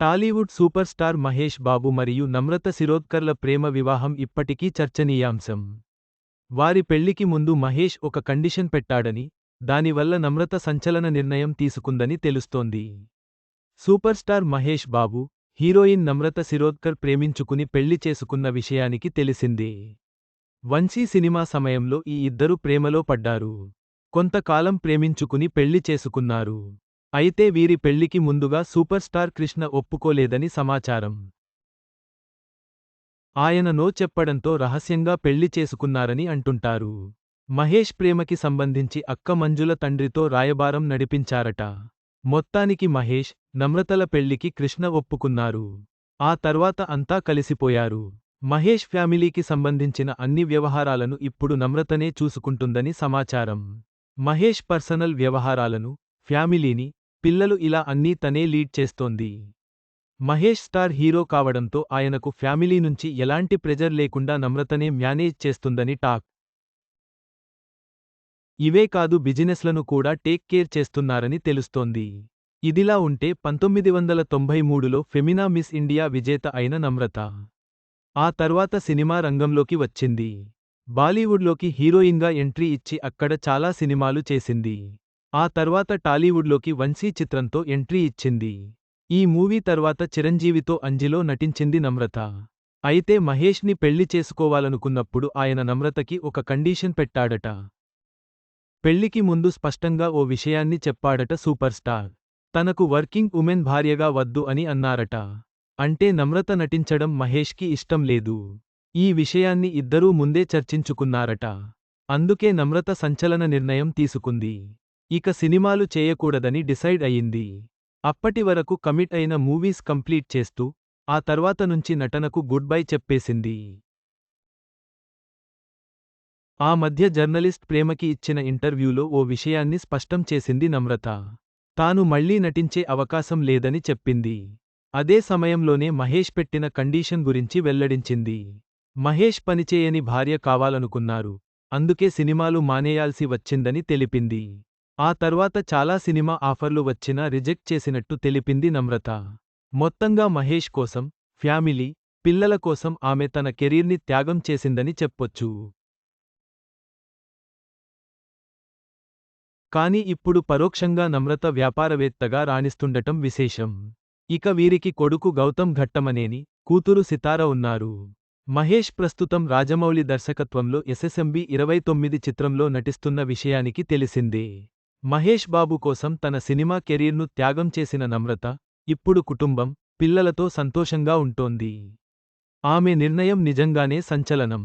Tollywood super star Mahesh Babu మరియు నమ్రత శిరోద్కర్ల ప్రేమ వివాహం ఇప్పటికీ చర్చనీయాంశం. వారి పెళ్ళికి ముందు మహేష్ ఒక కండిషన్ పెట్టాడని దానివల్ల నమ్రత సంచలన నిర్ణయం తీసుకుందని తెలుస్తోంది. Super star Mahesh Babu heroine Namrata Shirodkar ప్రేమించుకుని పెళ్ళి చేసుకున్న విషయానికి తెలిసిందే. వంశీ సినిమా సమయంలో ఈ ఇద్దరు ప్రేమలో పడ్డారు. కొంతకాలం ప్రేమించుకుని పెళ్ళి చేసుకున్నారు. అయితే వీరి పెళ్ళికి ముందుగా సూపర్ స్టార్ కృష్ణ ఒప్పుకోలేదని సమాచారం. ఆయన నో చెప్పడంతో రహస్యంగా పెళ్ళి చేసుకున్నారని అంటుంటారు. మహేష్ ప్రేమకి సంబంధించి అక్క మంజుల తండ్రితో రాయబారం నడిపించారట. మొత్తానికి మహేష్ నమ్రతల పెళ్ళికి కృష్ణ ఒప్పుకున్నారు. ఆ తర్వాత అంతా కలిసిపోయారు. మహేష్ ఫ్యామిలీకి సంబంధించిన అన్ని వ్యవహారాలను ఇప్పుడు నమ్రతనే చూసుకుంటుందని సమాచారం. మహేష్ పర్సనల్ వ్యవహారాలను ఫ్యామిలీని పిల్లలు ఇలా అన్నీ తనే లీడ్ చేస్తోంది. మహేష్ స్టార్ హీరో కావడంతో ఆయనకు ఫ్యామిలీ నుంచి ఎలాంటి ప్రెజర్ లేకుండా నమ్రతనే మ్యానేజ్ చేస్తుందని టాక్. ఇవే కాదు బిజినెస్లను కూడా టేక్ కేర్ చేస్తున్నారని తెలుస్తోంది. ఇదిలా ఉంటే పంతొమ్మిది వందల తొంభై మూడులో ఫెమినా మిస్ ఇండియా విజేత అయిన నమ్రత. ఆ తర్వాత సినిమా రంగంలోకి వచ్చింది. బాలీవుడ్లోకి హీరోయిన్గా ఎంట్రీ ఇచ్చి అక్కడ చాలా సినిమాలు చేసింది. ఆ తర్వాత టాలీవుడ్లోకి వంశీ చిత్రంతో ఎంట్రీ ఇచ్చింది. ఈ మూవీ తర్వాత చిరంజీవితో అంజిలో నటించింది నమ్రత. అయితే మహేష్ని పెళ్ళి చేసుకోవాలనుకున్నప్పుడు ఆయన నమ్రతకి ఒక కండీషన్ పెట్టాడట. పెళ్ళికి ముందు స్పష్టంగా ఓ విషయాన్ని చెప్పాడట సూపర్ స్టార్. తనకు వర్కింగ్ ఉమెన్ భార్యగా వద్దు అని అన్నారట. అంటే నమ్రత నటించడం మహేష్కి ఇష్టం లేదు. ఈ విషయాన్ని ఇద్దరూ ముందే చర్చించుకున్నారట. అందుకే నమ్రత సంచలన నిర్ణయం తీసుకుంది. ఇక సినిమాలు చేయకూడదని డిసైడ్ అయింది అప్పటి వరకు కమిట్ అయిన మూవీస్ కంప్లీట్ చేస్తూ ఆ తర్వాత నుంచి నటనకు గుడ్ బై చెప్పేసింది. ఆ మధ్య జర్నలిస్ట్ ప్రేమకి ఇచ్చిన ఇంటర్వ్యూలో ఓ విషయాన్ని స్పష్టం చేసింది నమ్రత. తాను మళ్ళీ నటించే అవకాశం లేదని చెప్పింది. అదే సమయంలోనే మహేష్ పెట్టిన కండీషన్ గురించి వెల్లడించింది. మహేష్ పనిచేయని భార్య కావాలనుకున్నారు. అందుకే సినిమాలు మానేయాల్సి వచ్చిందని తెలిపింది. ఆ తర్వాత చాలా సినిమా ఆఫర్లు వచ్చినా రిజెక్ట్ చేసినట్టు తెలిపింది నమ్రత. మొత్తంగా మహేష్ కోసం ఫ్యామిలీ పిల్లల కోసం ఆమె తన కెరీర్ని త్యాగం చేసిందని చెప్పొచ్చు. కాని ఇప్పుడు పరోక్షంగా నమ్రత వ్యాపారవేత్తగా రాణిస్తుండటం విశేషం. ఇక వీరికి కొడుకు గౌతమ్ ఘట్టమనేని కూతురు సితార ఉన్నారు. మహేష్ ప్రస్తుతం రాజమౌళి దర్శకత్వంలో ఎస్ఎస్ఎంబి ఇరవై తొమ్మిది చిత్రంలో నటిస్తున్న విషయానికి తెలిసిందే. మహేష్ బాబు కోసం తన సినిమా కెరీర్ను త్యాగం చేసిన నమ్రత ఇప్పుడు కుటుంబం పిల్లలతో సంతోషంగా ఉంటోంది. ఆమె నిర్ణయం నిజంగానే సంచలనం.